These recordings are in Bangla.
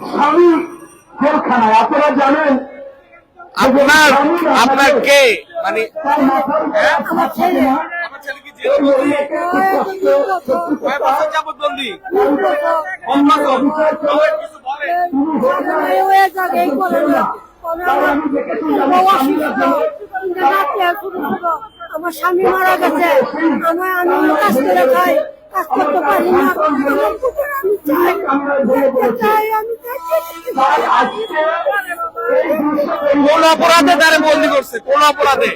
স্বামী জেলখানায় আপনারা জানেন আপনার কে? মানে? আমার স্বামী মারা গেছে। আমার আমি কাজ করে খাই। কাজ করতে পারি না। আমি চাই। আমি কোন অপরাধে তারে বন্দি করছে? কোন অপরাধে?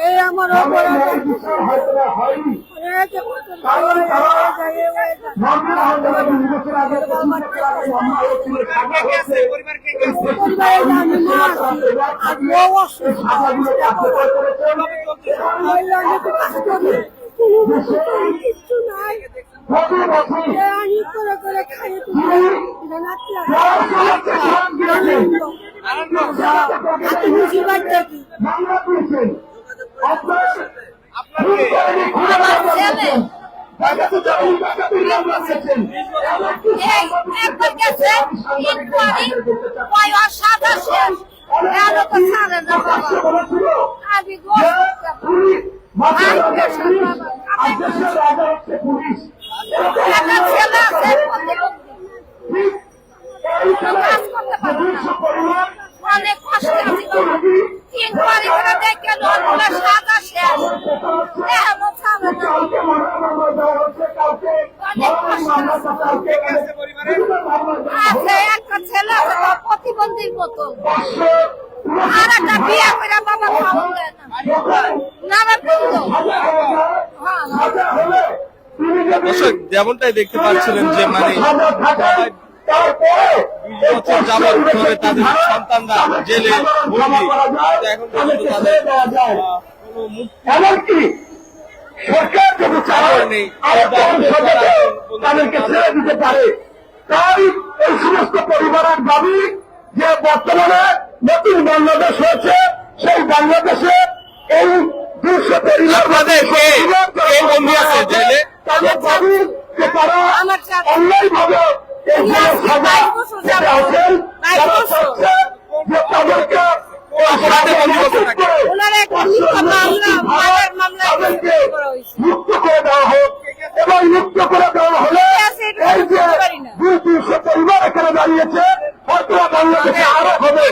এই আমার কিছু নাই করে করে খাইয়ে তুমি নাতি হাতে বুঝি বাচ্চা কি মামলা দিয়েছেন আপনার আপনার কে আমার ছেলে ডাকাতি জমি ডাকাতির মামলা দিয়েছেন এমনকি এই একবার গেছে ইনকোয়ারি ওই ওর সাদা শেষ এর তো ছাড়ে না বাবা বলেছিল আমি যে গোল পুলিশ মাথার রাজা পুলিশ আর দেশের রাজা হচ্ছে পুলিশ একটা ছেলে আছে প্রতিবন্ধী ঠিক এইখানে কাজ করতে পারে না। অনেক কষ্ট দেখে লোকগুলো শেষ। এমন না। আছে একটা ছেলে আছে প্রতিবন্ধীর মতো। আর একটা বিয়ে করে বাবা দেয় না। না হ্যাঁ দর্শক যেমনটাই দেখতে পাচ্ছিলেন যে মানে বছর যাবৎ ধরে তাদের সন্তানরা জেলে এখন পর্যন্ত তাদের কোনো মুক্তি এমনকি সরকার যদি নেই। তাদেরকে ছেড়ে দিতে পারে তাই এই সমস্ত পরিবারের দাবি যে বর্তমানে নতুন বাংলাদেশ হয়েছে সেই বাংলাদেশে এই দুশো পরিবার জেলে? তাদের দাবি যে তারা আমার চাচা। অন্যায় ভাবে এইখানে সাজা বাইশ বছর যাবত। পেতে আছেন বাইশ তারা বছর। চাচ্ছে যে তাদেরকে অপরাধে বন্দী করতে থাকে। ওনার একটা মিথ্যা মামলা মায়ের মামলা তাদেরকে করা হয়েছে মুক্ত করে দেওয়া হোক এবং মুক্ত করে দেওয়া হলে আছে, এটা এই যে বুঝতে পারি না। দুই তিনশো পরিবার এখানে দাঁড়িয়েছে হয়তো বাংলাদেশে আরও হবে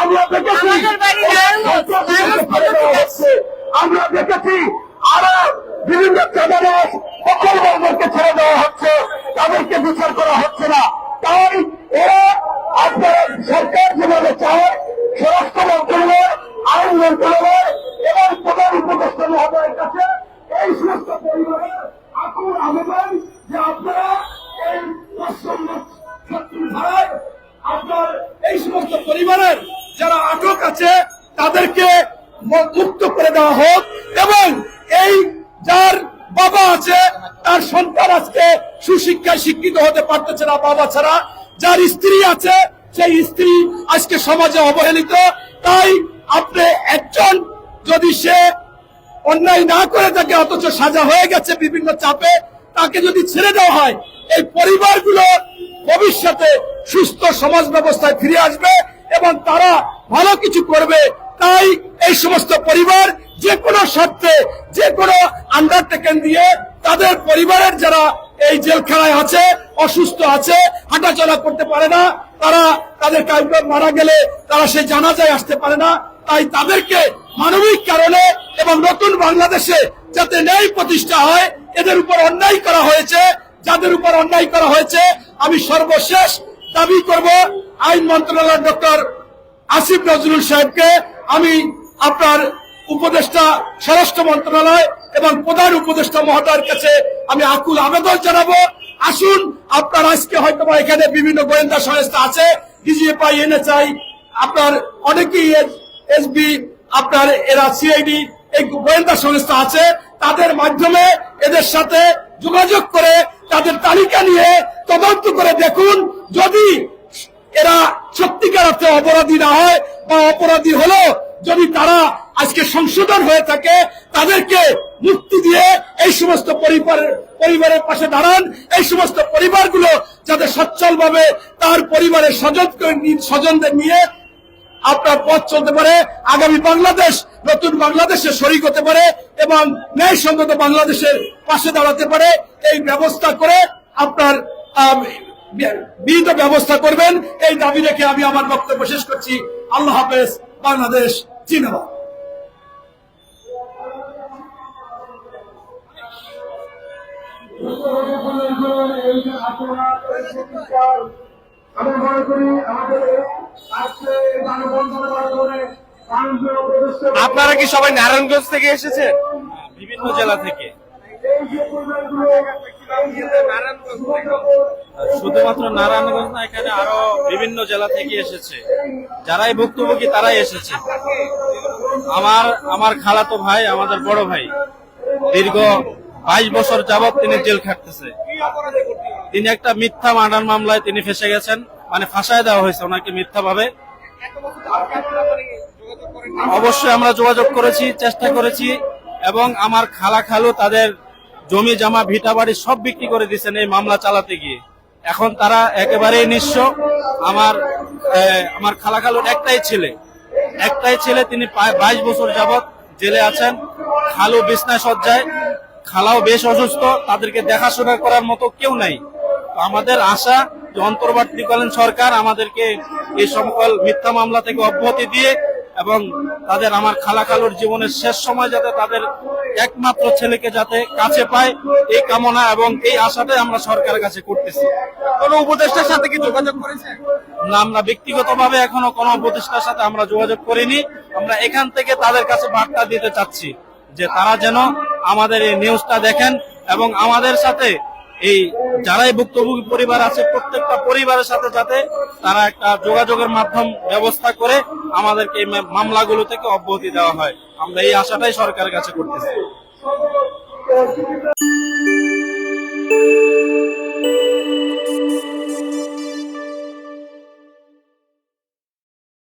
আমরা দেখেছি আমাদের বাড়ি নারায়ণগঞ্জ, নারায়ণগঞ্জ ছেড়ে দেওয়া হচ্ছে। আমরা দেখেছি আরও বিভিন্ন চাঁদাবাস সকল বর্গকে ছেড়ে দেওয়া হচ্ছে তাদেরকে বিচার করা হচ্ছে না তাই এরা আপনার সরকার যেভাবে চায় স্বরাষ্ট্র মন্ত্রণালয় আইন মন্ত্রণালয় এবং প্রধান উপদেষ্টা মহোদয়ের কাছে এই সমস্ত পরিবারের আকুল আবেদন যে আপনারা এই পশ্চিম ছাত্রী ধারায় আপনার এই সমস্ত পরিবারের যারা আটক আছে তাদেরকে ম- মুক্ত করে দেওয়া হোক এবং এই যার বাবা আছে, তার সন্তান আজকে সুশিক্ষায় শিক্ষিত হতে পারতেছে না বাবা ছাড়া। যার স্ত্রী আছে, সেই স্ত্রী আজকে সমাজে অবহেলিত। তাই আপনি একজন যদি সে অন্যায় না করে থাকে অথচ সাজা হয়ে গেছে বিভিন্ন চাপে, তাকে যদি ছেড়ে দেওয়া হয়, এই পরিবারগুলো ভবিষ্যতে সুস্থ সমাজ ব্যবস্থায় ফিরে আসবে এবং তারা ভালো কিছু করবে। তাই এই সমস্ত পরিবার যে কোনো স্বার্থে যে কোনো আন্ডারটেকেন দিয়ে তাদের পরিবারের যারা এই জেলখানায় আছে, অসুস্থ আছে, হাঁটাচলা করতে পারে না, তারা তাদের কাউকে মারা গেলে তারা সেই জানাজায় আসতে পারে না। তাই তাদেরকে মানবিক কারণে এবং নতুন বাংলাদেশে যাতে ন্যায় প্রতিষ্ঠা হয়, এদের উপর অন্যায় করা হয়েছে। যাদের উপর অন্যায় করা হয়েছে, আমি সর্বশেষ দাবি করব আইন মন্ত্রণালয়ের ডক্টর আসিফ নজরুল সাহেবকে। আমি আপনার উপদেষ্টা স্বরাষ্ট্র মন্ত্রণালয় এবং প্রধান উপদেষ্টা মহোদয়ের কাছে আমি আকুল আবেদন জানাব। আসুন, আপনার আজকে হয়তো এখানে বিভিন্ন গোয়েন্দা সংস্থা আছে, ডিজিএফআই, এনএসআই, আপনার অনেকেই এসবি, আপনার এরা সিআইডি, এই গোয়েন্দা সংস্থা আছে। তাদের মাধ্যমে এদের সাথে যোগাযোগ করে তাদের তালিকা নিয়ে তদন্ত করে দেখুন, যদি এরা সত্যিকার অর্থে অপরাধী না হয় বা অপরাধী হলো যদি তারা আজকে সংশোধন হয়ে থাকে, তাদেরকে মুক্তি দিয়ে এই সমস্ত পরিবারের পরিবারের পাশে দাঁড়ান। এই সমস্ত পরিবারগুলো যাতে সচ্ছলভাবে তার পরিবারের স্বজন স্বজনদের নিয়ে আপনার পথ চলতে পারে। আগামী বাংলাদেশ নতুন বাংলাদেশে শরিক হতে পারে এবং ন্যায় ন্যায়সঙ্গত বাংলাদেশের পাশে দাঁড়াতে পারে। এই ব্যবস্থা করে আপনার বিহিত ব্যবস্থা করবেন। এই দাবি রেখে আমি আমার বক্তব্য শেষ করছি। আল্লাহ হাফেজ, বাংলাদেশ জিন্দাবাদ। আপনারা কি সবাই নারায়ণগঞ্জ থেকে এসেছেন? বিভিন্ন জেলা থেকে। শুধুমাত্র নারায়ণগঞ্জ না, এখানে আরও বিভিন্ন জেলা থেকে এসেছে। যারাই ভুক্তভোগী, তারাই এসেছে। আমার আমার খালাতো ভাই, আমাদের বড় ভাই, দীর্ঘ বাইশ বছর যাবৎ তিনি জেল খাটতেছে। তিনি একটা মিথ্যা মার্ডার মামলায় তিনি ফেসে গেছেন। মানে ফাঁসায় দেওয়া হয়েছে ওনাকে মিথ্যা ভাবে অবশ্যই আমরা যোগাযোগ করেছি, চেষ্টা করেছি এবং আমার খালা খালু তাদের জমি জামা, ভিটা বাড়ি সব বিক্রি করে দিয়েছেন এই মামলা চালাতে গিয়ে। এখন তারা একেবারেই নিঃস্ব। আমার আমার খালা খালুর একটাই ছেলে। একটাই ছেলে, তিনি বাইশ বছর যাবৎ জেলে আছেন। খালু বিছনায় সজ্জায় খালাও বেশ অসুস্থ তাদেরকে দেখাশোনা করার মতো কেউ নাই। তো আমাদের আশা যে অন্তর্বর্তীকালীন সরকার আমাদেরকে এই সকল মিথ্যা মামলা থেকে অব্যাহতি দিয়ে এবং তাদের আমার খালা খালুর জীবনের শেষ সময় যাতে তাদের একমাত্র ছেলেকে যাতে কাছে পায় এই কামনা এবং এই আশাটাই আমরা সরকারের কাছে করতেছি। কোন উপদেষ্টার সাথে কি যোগাযোগ করেছে না আমরা ব্যক্তিগতভাবে এখনও কোনো উপদেষ্টার সাথে আমরা যোগাযোগ করিনি। আমরা এখান থেকে তাদের কাছে বার্তা দিতে চাচ্ছি যে তারা যেন আমাদের এই নিউজটা দেখেন এবং আমাদের সাথে এই যারাই ভুক্তভোগী পরিবার আছে, প্রত্যেকটা পরিবারের সাথে যাতে তারা একটা যোগাযোগের মাধ্যম, ব্যবস্থা করে আমাদেরকে এই মামলাগুলো থেকে অব্যাহতি দেওয়া হয়। আমরা এই আশাটাই সরকারের কাছে করতেছি।